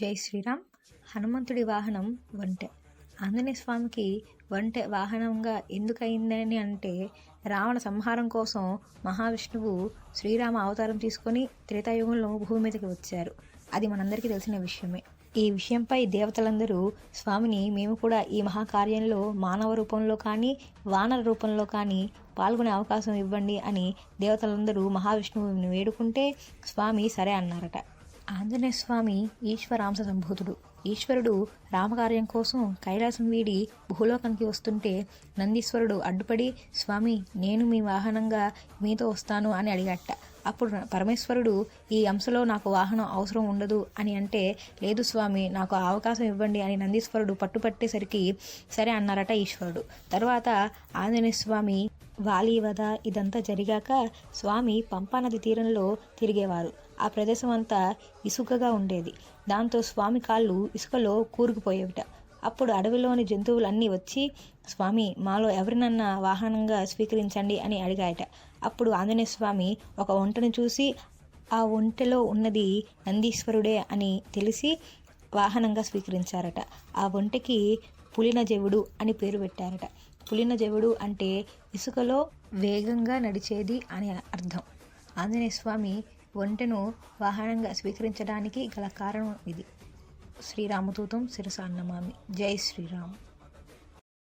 జై శ్రీరామ్. హనుమంతుడి వాహనం వంటె. ఆంజనేయ స్వామికి వంటె వాహనంగా ఎందుకయిందని అంటే రావణ సంహారం కోసం మహావిష్ణువు శ్రీరామ అవతారం తీసుకొని త్రేతాయుగంలో భూమి మీదకి వచ్చారు. అది మనందరికీ తెలిసిన విషయమే. ఈ విషయంపై దేవతలందరూ స్వామిని మేము కూడా ఈ మహాకార్యంలో మానవ రూపంలో కానీ వానర రూపంలో కానీ పాల్గొనే అవకాశం ఇవ్వండి అని దేవతలందరూ మహావిష్ణువుని వేడుకుంటే స్వామి సరే అన్నారట. ఆంజనేయ స్వామి ఈశ్వరాంశ సంభూతుడు. ఈశ్వరుడు రామకార్యం కోసం కైలాసం వీడి భూలోకానికి వస్తుంటే నందీశ్వరుడు అడ్డుపడి స్వామి నేను మీ వాహనంగా మీతో వస్తాను అని అడిగట్ట అప్పుడు పరమేశ్వరుడు ఈ అంశలో నాకు వాహనం అవసరం ఉండదు అని అంటే లేదు స్వామి నాకు అవకాశం ఇవ్వండి అని నందీశ్వరుడు పట్టుపట్టేసరికి సరే అన్నారట ఈశ్వరుడు. తర్వాత ఆంజనేయ స్వామి వాలీవద ఇదంతా జరిగాక స్వామి పంపానది తీరంలో తిరిగేవారు. ఆ ప్రదేశం అంతా ఇసుకగా ఉండేది. దాంతో స్వామి కాళ్ళు ఇసుకలో కూరుకుపోయేవిట. అప్పుడు అడవిలోని జంతువులన్నీ వచ్చి స్వామి మాలో ఎవరినన్నా వాహనంగా స్వీకరించండి అని అడిగాయట. అప్పుడు ఆంజనేయ స్వామి ఒక ఒంటను చూసి ఆ ఒంటెలో ఉన్నది నందీశ్వరుడే అని తెలిసి వాహనంగా స్వీకరించారట. ఆ ఒంటెకి పులినజవుడు అని పేరు పెట్టారట. పులినజవుడు అంటే ఇసుకలో వేగంగా నడిచేది అని అర్థం. ఆంజనేయ స్వామి ఒంటెను వాహనంగా స్వీకరించడానికి గల కారణం ఇది. శ్రీరామదూతం శిరస అన్నమామి జై శ్రీరామ్.